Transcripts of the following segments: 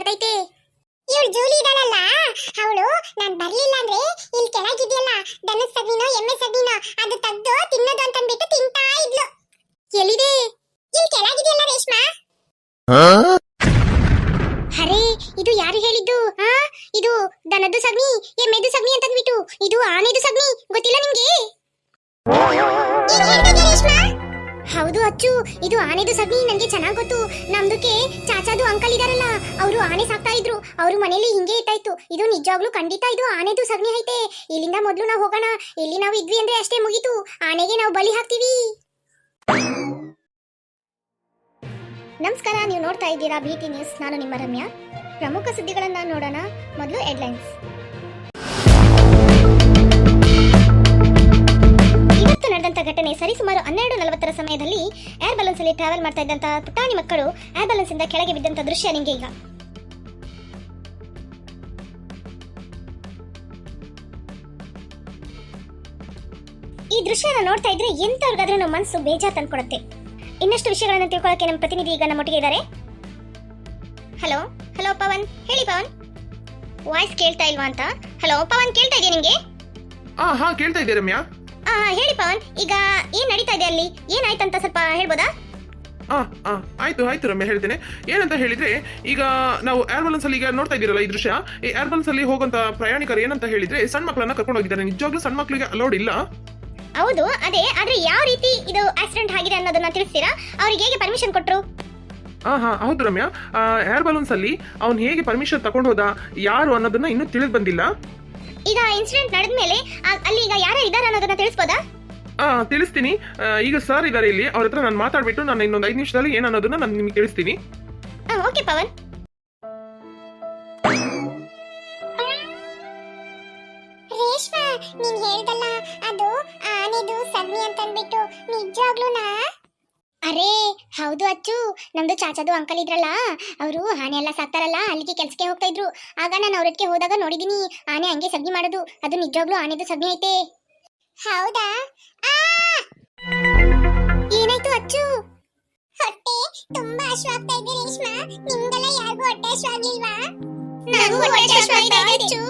ನಗಾಡ್ತೈತೆ ಇವಳು ಜೂಲಿ ಇದಾಳಲ್ಲ, ಅವಳು ನಾನ್ ಬರ್ಲಿಲ್ಲ ಅಂದ್ರೆ ಇಲ್ಲಿ ಕೆಳಗಿದೆಯಲ್ಲ ದನದ ಸಗಣಿನೋ ಎಮ್ಮೆ ಸಗಣಿನೋ ಅದು ತಗ್ದು ತಿನ್ನೋದು ಅಂತಂದ್ಬಿಟ್ಟು ತಿಂತಾ ಮನೇಲಿ ಹಿಂಗೆ ಇಟ್ಟಾಯ್ತು ಇದು ನಿಜವಾಗ್ಲೂ ಖಂಡಿತ ಇದು ಆನೆದು ಸಗಣಿ ಐತೆ. ಇಲ್ಲಿಂದ ಮೊದ್ಲು ನಾವು ಹೋಗೋಣ. ಇಲ್ಲಿ ನಾವು ಇದ್ವಿ ಅಂದ್ರೆ ಅಷ್ಟೇ ಮುಗೀತು. ಆನೆಗೆ ನಾವು ಬಲಿ ಹಾಕ್ತೀವಿ. ನಮಸ್ಕಾರ, ನೀವು ನೋಡ್ತಾ ಇದ್ದೀರಾ ಬಿ ಟಿ ನ್ಯೂಸ್ ನಾನು ನಿಮ್ಮ ರಮ್ಯಾ. ಪ್ರಮುಖ ಸುದ್ದಿಗಳನ್ನ ನೋಡೋಣ. ಮೊದಲು ಹೆಡ್ಲೈನ್ಸ್. ಇವತ್ತು ನಡೆದಂತ ಘಟನೆ ಸರಿಸುಮಾರು ಹನ್ನೆರಡು ನಲವತ್ತರ ಸಮಯದಲ್ಲಿ ಏರ್ ಬಲೂನ್ಸ್ ಅಲ್ಲಿ ಟ್ರಾವೆಲ್ ಮಾಡ್ತಾ ಇದ್ದಂತಹ ಪುಟಾಣಿ ಮಕ್ಕಳು ಏರ್ ಬಲೂನ್ಸ್ ಇಂದ ಕೆಳಗೆ ಬಿದ್ದಂತ ದೃಶ್ಯ ನಿಮಗೆ ಈಗ. ಈ ದೃಶ್ಯನ ನೋಡ್ತಾ ಇದ್ರೆ ಎಂತವ್ರಿಗಾದ್ರೂ ನಮ್ಮ ಮನಸ್ಸು ಬೇಜಾರ್ ತಂದ್ಕೊಡುತ್ತೆ. ಇನ್ನಷ್ಟು ವಿಷಯಗಳನ್ನು ತಿಳ್ಕೊಳ್ಳೋಕೆ ನಮ್ಮ ಪ್ರತಿನಿಧಿ ಈಗ ನಮ್ಮೊಟ್ಟಿಗೆ ಇದ್ದಾರೆ. Hello hello Pavan. ಹೇಳಿ ಪವನ್. ವಾಯ್ಸ್ ಕೇಳ್ತಾ ಇಲ್ವಾ ಅಂತ? ಹಲೋ ಪವನ್ ಕೇಳ್ತಾ ಇದೆಯಾ ನಿಮಗೆ ಆ ಹಾ ಕೇಳ್ತಾ ಇದ್ದೀರಾ ರಮ್ಯಾ. ಆ ಹೇಳಿ ಪವನ್. ಈಗ ಏನ್ ನಡೀತಾ ಇದೆ ಅಲ್ಲಿ? ಏನಾಯ್ತಂತ ಸ್ವಲ್ಪ ಹೇಳ್ಬೋದಾ? ಆ ಆ ಆಯ್ತು ಆಯ್ತು ರಮ್ಯಾ ಹೇಳ್ತೇನೆ. ಏನಂತ ಹೇಳಿದ್ರೆ ಈಗ ನಾವು ಏರ್ ಅಲ್ಲಿ ಈಗ ನೋಡ್ತಾ ಇದ್ದೀರಲ್ಲ ಈ ದೃಶ್ಯ. ಈ ಏರ್ ಬಲೂನ್ಸ್ ಅಲ್ಲಿ ಹೋಗುವಂತ ಪ್ರಯಾಣಿಕರು ಏನಂತ ಹೇಳಿದ್ರೆ ಸಣ್ಣ ಮಕ್ಕಳನ್ನ ಕರ್ಕೊಂಡು ಹೋಗಿದ್ದಾರೆ. ನಿಜವಾಗ್ಲೂ ಸಣ್ಣ ಮಕ್ಕಳಿಗೆ ಅಲೋಡ್ ಇಲ್ಲ. ಹೌದು ಅದೇ. ಆದ್ರೆ ಯಾವ ರೀತಿ ಇದು ಆಕ್ಸಿಡೆಂಟ್ ಆಗಿದೆ ಅನ್ನೋದನ್ನ ತಿಳಿಸ್ತೀರಾ? ಅವ್ರಿಗೆ ಹೇಗೆ ಪರ್ಮಿಷನ್ ಕೊಟ್ಟರು ಹಾಂ ಹಾ ಹೌದು ರಮ್ಯಾ. ಏರ್ ಬಲೂನ್ಸ್ ಅಲ್ಲಿ ಅವ್ನು ಹೇಗೆ ಪರ್ಮಿಷನ್ ತಗೊಂಡು ಹೋದ ಯಾರು ಅನ್ನೋದನ್ನ ಇನ್ನೂ ತಿಳಿದು ಬಂದಿಲ್ಲ. ಈಗ ಇನ್ಸಿಡೆಂಟ್ ನಡೆದ್ಮೇಲೆ ಆ- ಅಲ್ಲಿ ಈಗ ಯಾರು ಇದ್ದಾರೆ ಅನ್ನೋದನ್ನ ತಿಳಿಸ್ಬೋದಾ? ಆ ತಿಳಿಸ್ತೀನಿ. ಆ, ಈಗ ಸರ್ ಇದ್ದಾರೆ ಇಲ್ಲಿ ಅವ್ರ ಹತ್ರ ನಾನು ಮಾತಾಡ್ಬಿಟ್ಟು ನಾನು ಇನ್ನೊಂದು ಐದು ನಿಮಿಷದಲ್ಲಿ ಏನು ಅನ್ನೋದನ್ನ ನಾನು ನಿಮಗೆ ತಿಳಿಸ್ತೀನಿ. ಓಕೆ ಪವನ್. ರೇಷ್ಮಾ ನೀನ್ ಹೇಳ್ದಲ್ಲ ಅಂದ್ಬಿಟ್ಟು ನಿಜವಾಗ್ಲೂನಾ ಅರೇ ಹೌದು ಅಚ್ಚು. ನಮ್ದು ಚಾಚಾದು ಅಂಕಲ್ ಇದ್ರಲ್ಲ ಅವರು ಆನೆ ಎಲ್ಲ ಸಾಕ್ತಾರಲ್ಲ ಅಲ್ಲಿಗೆ ಕೆಲ್ಸಕ್ಕೆ ಹೋಗ್ತಾ ಇದ್ರು. ಆಗ ನಾನು ಅವ್ರೊಟ್ಟಿಗೆ ಹೋದಾಗ ನೋಡಿದೀನಿ ಆನೆ ಹಂಗೆ ಸಗ್ನಿ ಮಾಡೋದು. ಅದು ನಿಜವಾಗ್ಲೂ ಆನೆದು ಸಗ್ನಿ ಐತೆ. ಹೌದಾ? ಏನಾಯ್ತು ಅಚ್ಚು? ಹೊಟ್ಟೆ ತುಂಬಾ ಹಶ್ವಾಗ್ತಾ ಇದೆ ರೇಷ್ಮಾ. ನಿಮ್ಗೆಲ್ಲ ಯಾರಿಗೂ ಹೊಟ್ಟೆ ಹಶ್ವಾಗ್ಲಿಲ್ವಾ ನಾನು ಹೊಟ್ಟೆ ಹಸ್ವಾಗ್ತಾ ಇದೆ, ಅಚ್ಚು.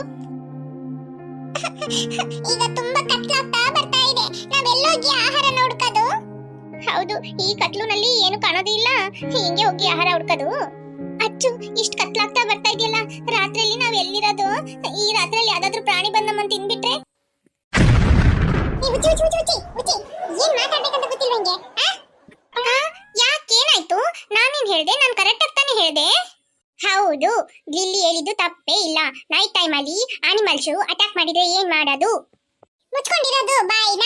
ಈಗ ತುಂಬಾ ಹೌದು, ಈ ಕತ್ಲುನಲ್ಲಿ ಏನು ಕಾಣೋದೇ ಇಲ್ಲ. ಹಿಂಗೆ ಹೋಗಿ ಆಹಾರ ಹುಡ್ಕೋದು. ಅಚ್ಚು, ಇಷ್ಟ್ ಕತ್ಲಾಗ್ತಾ ಬರ್ತಾ ಇದೆಯಲ್ಲ, ರಾತ್ರಿಯಲ್ಲಿ ನಾವ್ ಎಲ್ಲಿರೋದು? ಈ ರಾತ್ರಿಯಲ್ಲಿ ಯಾವ್ದಾದ್ರು ಪ್ರಾಣಿ ಬಂದ ನಮ್ಮನ್ ತಿನ್ಬಿಟ್ರೆ ಏನ್ ಮಾತಾಡ್ಬೇಕಂತ? ಯಾಕೇನಾಯ್ತು ನಾನೇನ್ ಹೇಳ್ದೆ? ನಾನ್ ಕರೆಕ್ಟ್ ಆಗ್ತಾನೆ ಹೇಳ್ದೆ? ಹೌದು ಲಿಲ್ಲಿ ಹೇಳಿದ್ದು ತಪ್ಪೇ ಇಲ್ಲ. ನೈಟ್ ಟೈಮ್ ಅಲ್ಲಿ ಅನಿಮಲ್ಸ್ ಅಟ್ಯಾಕ್ ಮಾಡಿದ್ರೆ ಏನ್ ಮಾಡೋದು? ಮುಚ್ಕೊಂಡಿರೋದು ಬಾಯಿನ.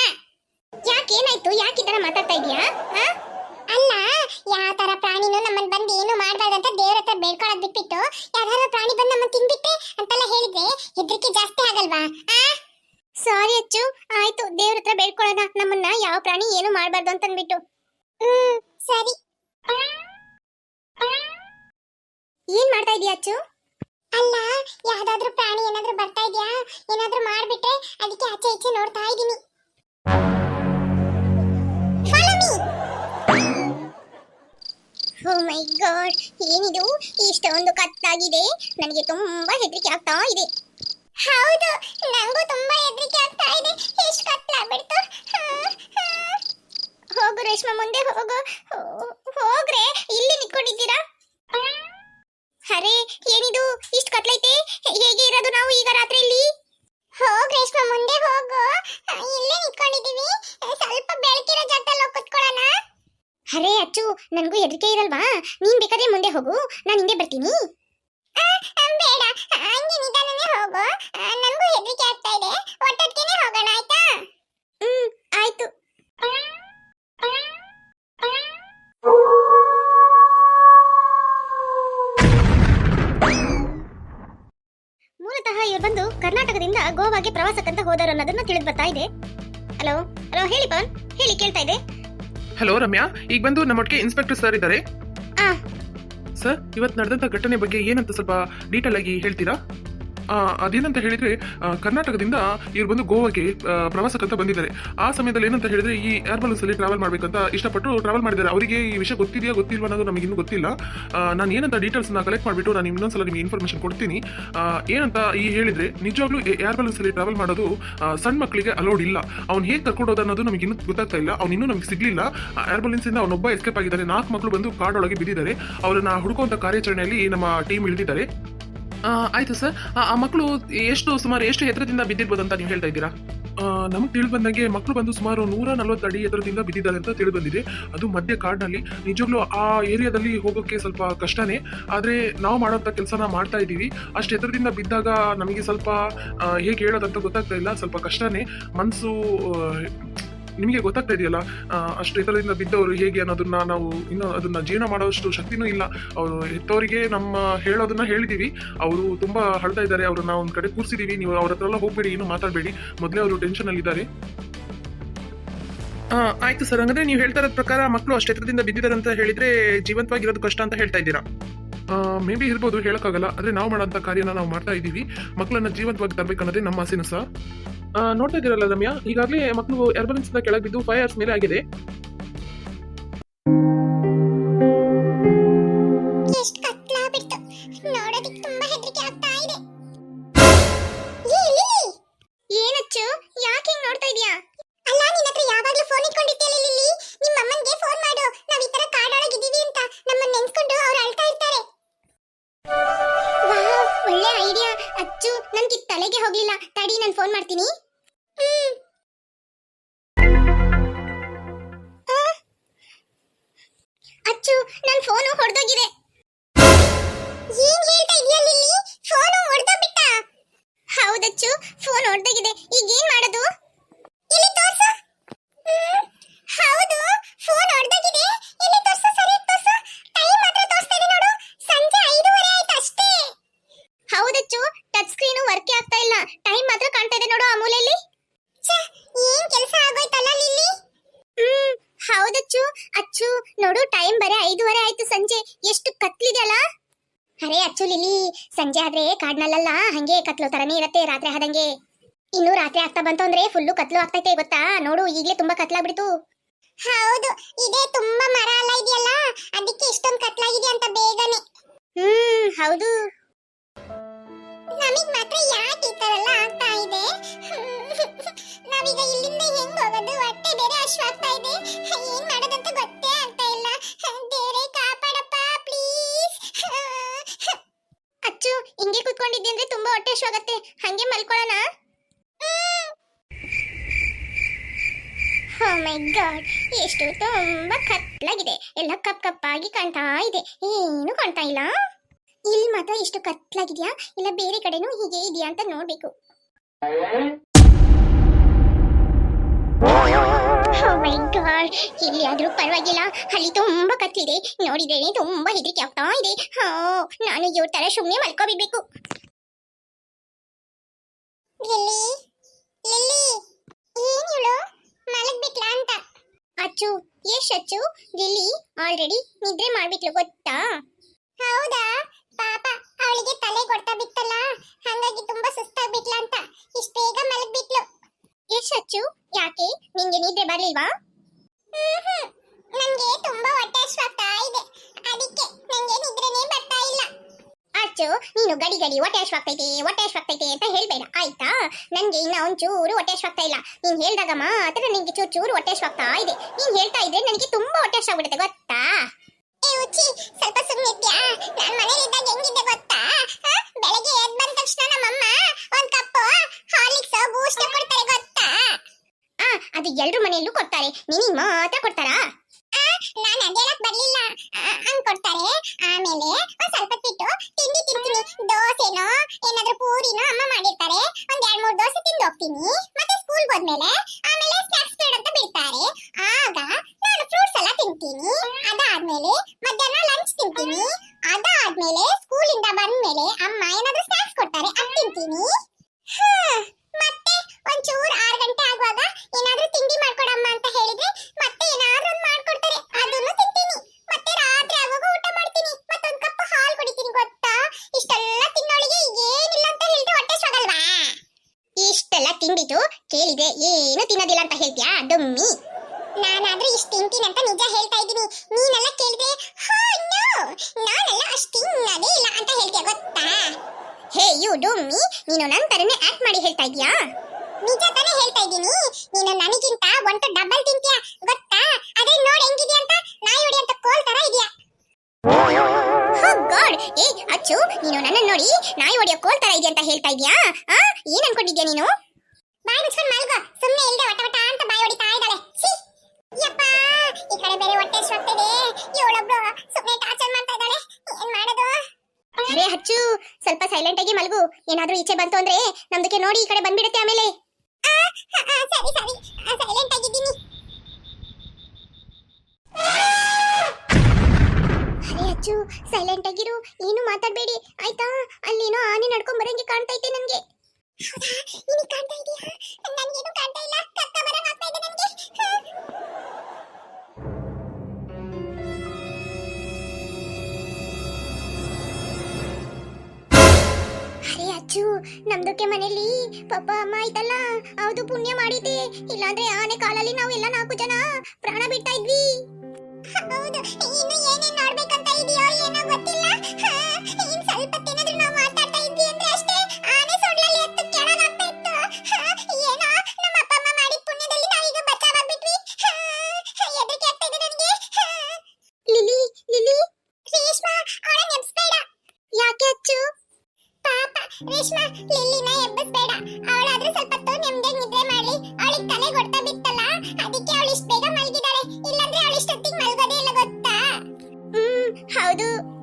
ಯಾಕೇನಾಯ್ತು? ಯಾಕೆ ಈ ತರ ಮಾತಾಡ್ತಾ ಇದೀಯಾ? ಹಾ? ಅಲ್ಲ ಯಾವ ತರ ಪ್ರಾಣಿನೂ ನಮ್ಮನ್ ಬಂದು ಏನು ಮಾಡ್ಬಾರ್ದಂತ ದೇವ್ರ ಹತ್ರ ಬೇಡ್ಕೊಳ್ಳೋದ್ ಬಿಟ್ಬಿಟ್ಟು ಯಾವ್ದಾದ್ರು ಪ್ರಾಣಿ ಬಂದು ನಮ್ಮನ್ ತಿನ್ಬಿಟ್ರೆ ಅಂತೆಲ್ಲ ಹೇಳಿದ್ರೆ ಹೆದರಿಕೆ ಜಾಸ್ತಿ ಆಗಲ್ವಾ? ಆ? ಸಾರಿ ಅಚ್ಚು. ಆಯ್ತು ದೇವ್ರ ಹತ್ರ ಬೇಡ್ಕೊಳ್ಳೋಣ ನಮ್ಮನ್ನ ಯಾವ ಪ್ರಾಣಿ ಏನು ಮಾಡಬಾರ್ದು ಅಂತ ಅಂದ್ಬಿಟ್ಟು ಹ್ಮ್ ಸರಿ. ಏನ್ ಮಾಡ್ತಾ ಇದೀಯ ಅಚ್ಚು? ಅಲ್ಲ ಯಾವ್ದಾದ್ರು ಪ್ರಾಣಿ ಏನಾದ್ರೂ ಬರ್ತಾ ಇದೆಯಾ? ಏನಾದ್ರೂ ಮಾಡ್ಬಿಟ್ರೆ ಅದಕ್ಕೆ ಆಚೆ ಈಚೆ ನೋಡ್ತಾ ಇದೀನಿ. ಓ ಮೈ ಗಾಡ್ ಏನಿದು? ಇಷ್ಟೊಂದು ಕತ್ತಾಗಿದೆ. ನನಗೆ ತುಂಬಾ ಹೆದರಿಕೆ ಆಗ್ತಾ ಇದೆ. ಹೌದು, ನಂಗೂ ತುಂಬಾ ಹೆದರಿಕೆ ಆಗ್ತಾ ಇದೆ. ಎಷ್ಟು ಕತ್ತಲಾಗ್ಬಿಡ್ತು ಹೋಗು ರೇಷ್ಮಾ ಮುಂದೆ ಹೋಗು. ಹೋಗ್ರೆ, ಇಲ್ಲಿ ನಿಂತ್ಕೊಂಡಿದ್ದೀರಾ? ಅರೆ, ಏನಿದು? ಇಷ್ಟು ಕತ್ಲೈತೆ? ಹೇಗೆ ಇರೋದು ನಾವು ಈಗ ರಾತ್ರಿ ಇಲ್ಲಿ ಹೋಗ್ ರೇಷ್ಮಾ ಮುಂದೆ ಹೋಗು. ಇಲ್ಲೇ ನಿಂತ್ಕೊಂಡಿದೀವಿ ಸ್ವಲ್ಪ ಬೆಳಕಿರೋ ಜಾಗದಲ್ಲಿ ಹೋಗಿ ಕುತ್ಕೊಳ್ಳೋಣ ಅರೆ ಅಚ್ಚು ನನಗೂ ಹೆದರಿಕೆ ಇರಲ್ವಾ? ನೀನ್ ಬೇಕಾದ್ರೆ ಮುಂದೆ ಹೋಗು. ನಾನು ಹಿಂದೆ ಬರ್ತೀನಿ. ಬೇಡ. ಹಂಗೆ ನಿಧಾನನೇ ಹೋಗು. ಆ, ಹೆದರಿಕೆ ಆಗ್ತಾ ಇದೆ. ಒಟ್ಟೊಟ್ಟಿಗೆ ಹೋಗೋಣ ಆಯ್ತಾ? ಹ್ಮ್ ಆಯ್ತು. ಮೂಲತಃ ಇವ್ರು ಬಂದು ಕರ್ನಾಟಕದಿಂದ ಗೋವಾಗೆ ಪ್ರವಾಸಕ್ಕಂತ ಹೋದರು ಅನ್ನೋದನ್ನ ತಿಳಿದು ಬರ್ತಾ ಇದೆ. ಹಲೋ ಹಲೋ ಹೇಳಿ ಪವನ್. ಹೇಳಿ ಕೇಳ್ತಾ ಇದೆ. ಹಲೋ ರಮ್ಯಾ. ಈಗ ಬಂದು ನಮ್ಮೊಟ್ಟಿಗೆ ಇನ್ಸ್ಪೆಕ್ಟರ್ ಸರ್ ಇದ್ದಾರೆ. ಸರ್ ಇವತ್ತು ನಡೆದಂತ ಘಟನೆ ಬಗ್ಗೆ ಏನಂತ ಸ್ವಲ್ಪ ಡೀಟೇಲ್ ಆಗಿ ಹೇಳ್ತೀರಾ? ಅದೇನಂತ ಹೇಳಿದ್ರೆ ಕರ್ನಾಟಕದಿಂದ ಇವ್ರು ಬಂದು ಗೋವಾಗೆ ಪ್ರವಾಸಕ್ಕಂತ ಬಂದಿದ್ದಾರೆ. ಆ ಸಮಯದಲ್ಲಿ ಏನಂತ ಹೇಳಿದ್ರೆ, ಈ ಏರ್ ಬಲೂನ್ಸ್ ಅಲ್ಲಿ ಟ್ರಾವೆಲ್ ಮಾಡ್ಬೇಕಂತ ಇಷ್ಟಪಟ್ಟು ಟ್ರಾವೆಲ್ ಮಾಡಿದ್ದಾರೆ. ಅವರಿಗೆ ಈ ವಿಷಯ ಗೊತ್ತಿದೆಯಾ, ಗೊತ್ತಿಲ್ವಾ ಅನ್ನೋದು ನಮಗೆ ಇನ್ನೂ ಗೊತ್ತಿಲ್ಲ. ನಾನು ಏನಂತ ಡೀಟೇಲ್ಸ್ನ ಕಲೆಕ್ಟ್ ಮಾಡಿಬಿಟ್ಟು ನಾನು ಇನ್ನೊಂದ್ಸಲ ನಿಮಗೆ ಇನ್ಫಾರ್ಮೇಶನ್ ಕೊಡ್ತೀನಿ. ಏನಂತ ಈ ಹೇಳಿದ್ರೆ, ನಿಜವಾಗ್ಲೂ ಏರ್ ಬಲೂನ್ಸ್ ಅಲ್ಲಿ ಟ್ರಾವೆಲ್ ಮಾಡೋದು ಸಣ್ಣ ಮಕ್ಕಳಿಗೆ ಅಲೋಡ್ ಇಲ್ಲ. ಅವ್ನು ಹೇಗೆ ಕರ್ಕೊಂಡು ಹೋದ ಅನ್ನೋದು ನಮಗೆ ಇನ್ನೂ ಗೊತ್ತಾಗ್ತಾ ಇಲ್ಲ. ಅವ್ನು ಇನ್ನೂ ನಮಗೆ ಸಿಗ್ಲಿಲ್ಲ. ಏರ್ ಬಲೂನ್ಸ್ ಇಂದ ಅವನೊಬ್ಬ ಎಸ್ಕೇಪ್ ಆಗಿದ್ದಾರೆ ನಾಲ್ಕು ಮಕ್ಕಳು ಬಂದು ಕಾಡೊಳಗೆ ಬಿದ್ದಿದ್ದಾರೆ. ಅವರನ್ನ ಹುಡುಕುವಂತ ಕಾರ್ಯಾಚರಣೆಯಲ್ಲಿ ನಮ್ಮ ಟೀಮ್ ಇಳಿದಿದ್ದಾರೆ. ಆಯ್ತು ಸರ್. ಆ ಮಕ್ಕಳು ಎಷ್ಟು, ಸುಮಾರು ಎಷ್ಟು ಎತ್ತರದಿಂದ ಬಿದ್ದಿರ್ಬೋದು ಅಂತ ನೀವು ಹೇಳ್ತಾ ಇದ್ದೀರಾ? ನಮಗೆ ತಿಳಿದು ಬಂದಂಗೆ ಮಕ್ಕಳು ಬಂದು ಸುಮಾರು ನೂರ ನಲವತ್ತು ಅಡಿ ಎತ್ತರದಿಂದ ಬಿದ್ದಿದ್ದಾರೆ ಅಂತ ತಿಳಿದು ಬಂದಿದೆ. ಅದು ಮಧ್ಯ ಕಾಡಿನಲ್ಲಿ. ನಿಜವಾಗ್ಲೂ ಆ ಏರಿಯಾದಲ್ಲಿ ಹೋಗೋಕ್ಕೆ ಸ್ವಲ್ಪ ಕಷ್ಟನೇ. ಆದರೆ ನಾವು ಮಾಡೋಂಥ ಕೆಲಸನ ಮಾಡ್ತಾ ಇದ್ದೀವಿ. ಅಷ್ಟು ಎತ್ತರದಿಂದ ಬಿದ್ದಾಗ ನಮಗೆ ಸ್ವಲ್ಪ ಹೇಗೆ ಹೇಳೋದಂತ ಗೊತ್ತಾಗ್ತಾ ಇಲ್ಲ. ಸ್ವಲ್ಪ ಕಷ್ಟನೇ. ಮನಸ್ಸು ನಿಮಗೆ ಗೊತ್ತಾಗ್ತಾ ಇದೆಯಲ್ಲ ಅಷ್ಟು ಎತ್ತರದಿಂದ ಬಿದ್ದವರು ಹೇಗೆ ಅನ್ನೋದನ್ನ ನಾವು ಇನ್ನೂ ಅದನ್ನ ಜೀವನ ಮಾಡೋಷ್ಟು ಶಕ್ತಿನೂ ಇಲ್ಲ. ಅವರು ಹೆತ್ತವರಿಗೆ ನಮ್ಮ ಹೇಳೋದನ್ನ ಹೇಳಿದೀವಿ. ಅವರು ತುಂಬಾ ಹಳ್ತಾ ಇದ್ದಾರೆ. ಅವ್ರನ್ನ ಒಂದ್ ಕಡೆ ಕೂರಿಸಿದೀವಿ. ನೀವು ಅವ್ರ ಹತ್ರ ಎಲ್ಲ ಹೋಗ್ಬೇಡಿ ಏನು ಮಾತಾಡಬೇಡಿ. ಮೊದಲೇ ಅವರು ಟೆನ್ಷನ್ ಅಲ್ಲಿ ಇದ್ದಾರೆ. ಆಯ್ತು ಸರ್. ಹಂಗಂದ್ರೆ ನೀವು ಹೇಳ್ತಾ ಇರೋದ್ ಪ್ರಕಾರ ಮಕ್ಕಳು ಅಷ್ಟು ಎತ್ತರದಿಂದ ಬಿದ್ದಿದ್ದಾರೆ ಅಂತ ಹೇಳಿದ್ರೆ ಜೀವಂತವಾಗಿರೋದು ಕಷ್ಟ ಅಂತ ಹೇಳ್ತಾ ಇದ್ದೀರಾ? ಮೇ ಬಿ ಇರ್ಬೋದು, ಹೇಳೋಕ್ಕಾಗಲ್ಲ. ಆದ್ರೆ ನಾವು ಮಾಡೋಂಥ ಕಾರ್ಯನ ನಾವು ಮಾಡ್ತಾ ಇದ್ದೀವಿ. ಮಕ್ಕಳನ್ನ ಜೀವಂತವಾಗಿ ತರಬೇಕನ್ನೋದೇ ನಮ್ಮ ಆಸೆನೂ ಸಹ ನೋಡ್ತಾ ಇದ್ದೀರಲ್ಲ ರಮ್ಯಾ? ಈಗಾಗಲೇ ಮಕ್ಕಳು ಏರ್ಬಲೆನ್ಸ್ ಕೆಳಗೆ ಬಿದ್ದು ಫೈವ್ ಅವರ್ಸ್ ಮೇಲೆ ಆಗಿದೆ. ಒಳ್ಳೆ ಐಡಿಯಾ ಅಚ್ಚು, ನನ್ಗೆ ತಲೆಗೆ ಹೋಗ್ಲಿಲ್ಲ. ತಡಿ, ನಾನು ಫೋನ್ ಮಾಡ್ತೀನಿ. ಅಚ್ಚು ನನ್ ಫೋನು ಹೊಡೆದೋಗಿದೆ. ಏನ್ ಹೇಳ್ತಾ ಹೌದಚ್ಚು ಫೋನ್ ಹೊಡೆದೋಗಿದೆ. ಈಗ ಏನ್ ಮಾಡೋದು ಹೌದು ಫೋನ್ ಹೊಡೆದೋಗಿದೆ ಇಲ್ಲಿ ತೋರ್ಸು ಸರಿ ತೋರ್ಸು ಟೈಮ್ ಮಾತ್ರ ತೋರಿಸ್ತಾ ಇದೆ ನೋಡು ಸಂಜೆ ಐದೂವರೆ ಆಯ್ತು ಅಷ್ಟೇ ಹೌದಚ್ಚು ಟಚ್ ಸ್ಕ್ರೀನು ವರ್ಕೇ ಆಗ್ತಾ ಇಲ್ಲ ಟೈಮ್ ಮಾತ್ರ ಕಾಣ್ತಾ ಇದೆ ನೋಡು ಆ ಮೂಲೆಯಲ್ಲಿ ಛೆ, ಏನ್ ಕೆಲಸ ಆಗೋಯ್ತಲ್ಲ ಲಿಲ್ಲಿ ಹ್ಮ್ ಹೌದಚ್ಚು ಅಚ್ಚು ನೋಡು ಟೈಮ್ ಬರೀ ಐದೂವರೆ ಆಯ್ತು ಸಂಜೆ ಎಷ್ಟು ಕತ್ಲಿದೆಯಲ್ಲ ಅರೆ ಅಚ್ಚು ಲಿಲಿ ಸಂಜೆ ಆದ್ರೆ ಕಾಡ್ನಲ್ಲ ಹಂಗೆ ಕತ್ಲು ತರನೇ ಇರತ್ತೆ ರಾತ್ರಿ ಆದಂಗೆ. ಇನ್ನು ರಾತ್ರಿ ಆಗ್ತಾ ಬಂತು ಅಂದ್ರೆ ಫುಲ್ಲು ಕತ್ಲು ಆಗ್ತೈತೆ ಗೊತ್ತಾ? ನೋಡು ಈಗ್ಲೇ ತುಂಬಾ ಕತ್ಲಾಗ್ಬಿಡ್ತು. ಹೌದು ಇದೆ ತುಂಬಾ ಮರ ಎಲ್ಲ ಇದೆಯಲ್ಲ ಅದಕ್ಕೆ ಇಷ್ಟೊಂದು ಕತ್ಲಾಗಿದೆ ಅಂತ ಬೇಗನೆ. ಹ್ಮ್ ಹೌದು. ನಮಗ್ ಮಾತ್ರ ಯಾಕೆ ಈ ತರ ಎಲ್ಲ ಆಗ್ತಾ ಇದೆ? ನಾವೀಗ ಇಲ್ಲಿಂದ ಹೆಂಗ್ ಹೋಗೋದು? ಹೊಟ್ಟೆ ಬೇರೆ ಅಶ್ವಾಗ್ತಾ ಇದೆ. ಏನ್ ಮಾಡೋದಂತ ಗೊತ್ತೇ ಆಗ್ತಾ ಇಲ್ಲ. ಬೇರೆ ಕಾಪಾಡಪ್ಪ ಪ್ಲೀಸ್ ಅಚ್ಚು ಅಂದ್ರೆ ತುಂಬಾ ಹೊಟ್ಟೆ ಹಶ್ವಾಗತ್ತೆ ಹಂಗೆ ಮಲ್ಕೊಳ್ಳೋಣ. ಓ ಮೈ ಗಾಡ್ ಎಷ್ಟು ತುಂಬಾ ಕತ್ಲಾಗಿದೆ ಎಲ್ಲ ಕಪ್ ಕಪ್ಪಾಗಿ ಕಾಣ್ತಾ ಇದೆ. ಏನು ಕಾಣ್ತಾ ಇಲ್ಲ? ಇಲ್ಲಿ ಮಾತ್ರ ಎಷ್ಟು ಕತ್ಲಾಗಿದ್ಯಾ ಇಲ್ಲ ಬೇರೆ ಕಡೆನೂ ಹೀಗೆ ಇದೆಯಾ ಅಂತ ನೋಡ್ಬೇಕು. ಮೈ ಗಾಡ್ ಇಲ್ಲಿ ಆದ್ರೂ ಪರವಾಗಿಲ್ಲ. ಅಲ್ಲಿ ತುಂಬಾ ಕತ್ತಿದೆ. ನೋಡಿದ್ರೆ ತುಂಬಾ ಹೆದರಿಕೆ ಆಗ್ತಾ ಇದೆ. ಹಾ, ನಾನು ಇವ್ರ ತರ ಸುಮ್ಮನೆ ಮಲ್ಕೋಬಿಡ್ಬೇಕು. ಲಿಲ್ಲಿ ಲಿಲ್ಲಿ ಏನ್ ಇವಳು ಮಲಗ್ಬಿಟ್ಲಾ ಅಂತ ಅಚ್ಚು ಎಷ್ಟ್ ಅಚ್ಚು ಲಿಲಿ ಆಲ್ರೆಡಿ ನಿದ್ರೆ ಮಾಡ್ಬಿಟ್ಲು ಗೊತ್ತಾ ಹೌದಾ ಪಾಪ ಅವಳಿಗೆ ತಲೆ ಕೊಡ್ತಾ ಬಿತ್ತಲ್ಲ ಹಂಗಾಗಿ ತುಂಬಾ ಸುಸ್ತಾಗ್ಬಿಟ್ಲ ಅಂತ ಇಷ್ಟ ಬೇಗ ಮಲಗ್ಬಿಟ್ಲು ಎಷ್ಟ್ ಅಚ್ಚು ಯಾಕೆ ನಿಂಗೆ ನಿದ್ರೆ ಬರ್ಲಿಲ್ವಾ ಹ್ಮ್ ನಂಗೆ ತುಂಬಾ ಹೊಟ್ಟೆ ಹಶ್ವಾಗ್ತಾ ಇದೆ ಅದಕ್ಕೆ ನಂಗೆ ನಿದ್ರೆನೇ ಬರ್ತಾ ಇಲ್ಲ ಅಚ್ಚು ನೀನು ಗಡಿ ಗಡಿ ಹೊಟ್ಟೆ ಹಶ್ವಾಗ್ತೈತೆ ಹೊಟ್ಟೆ ಹಶ್ವಾಗ್ತೈತೆ ಅಂತ ಹೇಳ್ಬೇಡ ಆಯ್ತಾ? ನನಗೆ ಇನ್ನ ಒಂಚೂರು ಹೊಟ್ಟೆ ಹಶ್ವಾಗ್ತಾ ಇಲ್ಲ. ನೀನು ಹೇಳ್ದಾಗ ಮಾತ್ರ ನಿಂಗೆ ಚೂರು ಚೂರು ಹೊಟ್ಟೆ ಹಶ್ವಾಗ್ತಾ ಇದೆ. ನೀನು ಹೇಳ್ತಾ ಇದ್ರೆ ನನಗೆ ತುಂಬಾ ಹೊಟ್ಟೆ ಹಶ್ವಾಗ್ಬಿಡುತ್ತೆ ಗೊತ್ತಾ? ಏ ಉಚ್ಚಿ ಸ್ವಲ್ಪ ಸುಮ್ಮನಿದ್ಯಾ ನಾನ್ ಮನೇಲಿದ್ದಾಗ ಹೆಂಗಿದ್ದೆ ಗೊತ್ತಾ? ಬೆಳಿಗ್ಗೆ ಬೆಳಗ್ಗೆ ಎದ್ ಬಂದ ತಕ್ಷಣ ನಮ್ಮಮ್ಮ ಒಂದು ಕಪ್ಪು ಹಾರ್ಲಿಕ್ಸ್ ಬೂಸ್ಟ್ ಕೊಡ್ತಾರೆ ಗೊತ್ತಾ? ಆ ಅದು ಎಲ್ಲರೂ ಮನೆಯಲ್ಲೂ ಕೊಡ್ತಾರೆ. ನೀನು ಮಾತ್ರ ಕೊಡ್ತಾರಾ ನಾನ್ ಅದೇಳಕ್ ಬರ್ಲಿಲ್ಲ ಆ, ಹಂಗ್ ಕೊಡ್ತಾರೆ ಆಮೇಲೆ ಒಂದ್ ಸ್ವಲ್ಪ ಬಿಟ್ಟು ತಿಂಡಿ ತಿಂತೀನಿ ದೋಸೆನೋ ಏನಾದ್ರೂ ಪೂರಿನೋ ಅಮ್ಮ ಮಾಡಿರ್ತಾರೆ ಒಂದ್ ಎರಡ್ ಮೂರ್ ದೋಸೆ ತಿಂದು ಹೋಗ್ತೀನಿ. ಮತ್ತೆ ಸ್ಕೂಲ್ ಹೋದ್ಮೇಲೆ ಆಮೇಲೆ ಸ್ನಾಕ್ಸ್ ಪೀರಿಯಡ್ ಅಂತ ಬಿಡ್ತಾರೆ ಆಗ ನಾನು ಫ್ರೂಟ್ಸ್ ಎಲ್ಲ ತಿಂತೀನಿ ಅದಾದ್ಮೇಲೆ ಮಧ್ಯಾಹ್ನ ಲಂಚ್ ತಿಂತೀನಿ ಅದಾದ್ಮೇಲೆ ಸ್ಕೂಲಿಂದ ಬಂದ್ಮೇಲೆ ಅಮ್ಮ ಏನಾದ್ರೂ ಸ್ನಾಕ್ಸ್ ಕೊಡ್ತಾರೆ ಅದ್ ತಿಂತೀನಿ ಹಾ, ಮತ್ತೆ ಒಂಚೂರ್ ಆರ್ ಗಂಟೆ ಆಗುವಾಗ ಏನಾದ್ರೂ ತಿಂಡಿ ಮಾಡ್ಕೊಡಮ್ಮ ಅಂತ ಹೇಳಿದ್ರೆ ಮತ್ತೆ ಏನಾದ್ರೂ ಒಂದ್ ಮಾಡ್ಕೊಡ್ತಾರೆ ಅದನ್ನು ತಿಂತೀನಿ ಮತ್ತೆ ರಾತ್ರಿ ಆಗುವಾಗ ಊಟ ಮಾಡ್ತೀನಿ ಮತ್ತೊಂದ್ ಕಪ್ ಹಾಲ್ ಕುಡಿತೀನಿ ಗೊತ್ತಾ ಇಷ್ಟೆಲ್ಲ ತಿನ್ನೋಳಿಗೆ ಏನಿಲ್ಲ ಅಂತ ಹೇಳಿದ್ರೆ ತಿಂದಿತ್ತು ಕೇಳಿದೆ ಏನು ತಿನ್ನೋದಿಲ್ಲ ಅಂತ ಹೇಳ್ತೀಯಾ, ಡೊಮ್ಮಿ? ನಾನಾದ್ರೂ ಇಷ್ಟು ತಿಂತೀನಿ ಅಂತ ನಿಜ ಹೇಳ್ತಾ ಇದ್ದೀನಿ. ನೀನೆಲ್ಲ ಕೇಳಿದ್ರೆ, ಹಾ, ನೋ, ನಾನೆಲ್ಲ ಅಷ್ಟು ತಿನ್ನೋದೇ ಇಲ್ಲ ಅಂತ ಹೇಳ್ತೀಯ, ಗೊತ್ತಾ? ಹೇ, ಯು ಡೊಮ್ಮಿ, ನೀನು ನನ್ನ ತರನೇ ಆಕ್ಟ್ ಮಾಡಿ ಹೇಳ್ತಾ ಇದೀಯಾ ನಿಜ ತಾನೇ ಹೇಳ್ತಾ ಇದ್ದೀನಿ. ನೀನು ನನಗಿಂತ ಒಂಟು ಡಬಲ್ ತಿಂತೀಯಾ, ಗೊತ್ತಾ? ಅದೇ ನೋಡಿ ಹೆಂಗಿದೆ ಅಂತ ನಾಯಿ ಹೊಡಿಯಂತ ಕೋಲ್ ತರ ಇದೆಯಾ? ಹೋ, ಗಾಡ್! ಏ, ಅಚ್ಚು, ನೀನು ನನ್ನ ನೋಡಿ ನಾಯಿ ಹೊಡೆಯೋ ಕೋಲ್ ತರ ಇದೆ ಅಂತ ಹೇಳ್ತಾ ಇದೀಯಾ ಆ, ಏನ್ ಅನ್ಕೊಂಡಿದ್ಯಾ ನೀನು ಬಾಯ್ ಮುಚ್ಕೊಂಡು ಮಲ್ಗೋ ಸುಮ್ಮನೆ ಇಲ್ದೆ ವಟ ವಟ ಅಂತ ಬಾಯಿ ಹೊಡಿತಾ ಇದ್ದಾಳೆ ಛೀ ಯಪ್ಪ ಈ ಕಡೆ ಬೇರೆ ಹೊಟ್ಟೆ ಸೊಟ್ಟಿದೆ ಇವಳೊಬ್ಳು ಸುಮ್ಮನೆ ಟಾರ್ಚರ್ ಮಾಡ್ತಾ ಇದ್ದಾಳೆ ಏನ್ ಮಾಡೋದು ಅರೆ ಹಚ್ಚು ಸ್ವಲ್ಪ ಸೈಲೆಂಟ್ ಆಗಿ ಮಲಗು. ಏನಾದ್ರೂ ಈಚೆ ಬಂತು ಅಂದ್ರೆ ನಮ್ದಕ್ಕೆ ನೋಡಿ ಈ ಕಡೆ ಬಂದ್ಬಿಡುತ್ತೆ ಆಮೇಲೆ. ಸರಿ ಸರಿ. ಸೈಲೆಂಟ್ ಆಗಿದ್ದೀನಿ. ಅರೆ ಅಚ್ಚು ಸೈಲೆಂಟ್ ಆಗಿರು. ಏನು ಮಾತಾಡಬೇಡಿ. ಆಯ್ತಾ? ಅಲ್ಲೇನೋ ಆನೆ ನಡ್ಕೊಂಡ್ ಬರಂಗೆ ಕಾಣ್ತೈತೆ ನನ್ಗೆ. ಕಾಣ್ತಾ ಇದೆಯಾ? ನನಗೇನು ಕಾಣ್ತಾ ಇಲ್ಲ. ಕಕ್ಕ ಬರಂಗ್ ಆಗ್ತಾ ಇದೆ ನನಗೆ. ಅಚ್ಚು, ನಮ್ದಕ್ಕೆ ಮನೇಲಿ ಪಪ್ಪ, ಅಮ್ಮ ಆಯ್ತಲ್ಲ ಹೌದು ಪುಣ್ಯ ಮಾಡಿದ್ದೆ. ಇಲ್ಲಾಂದ್ರೆ ಆನೆ ಕಾಲಲ್ಲಿ ನಾವು ಎಲ್ಲ ನಾಲ್ಕು ಜನ ಪ್ರಾಣ ಬಿಡ್ತಾ ಇದ್ವಿ. ಹೌದು ಗೊತ್ತಾ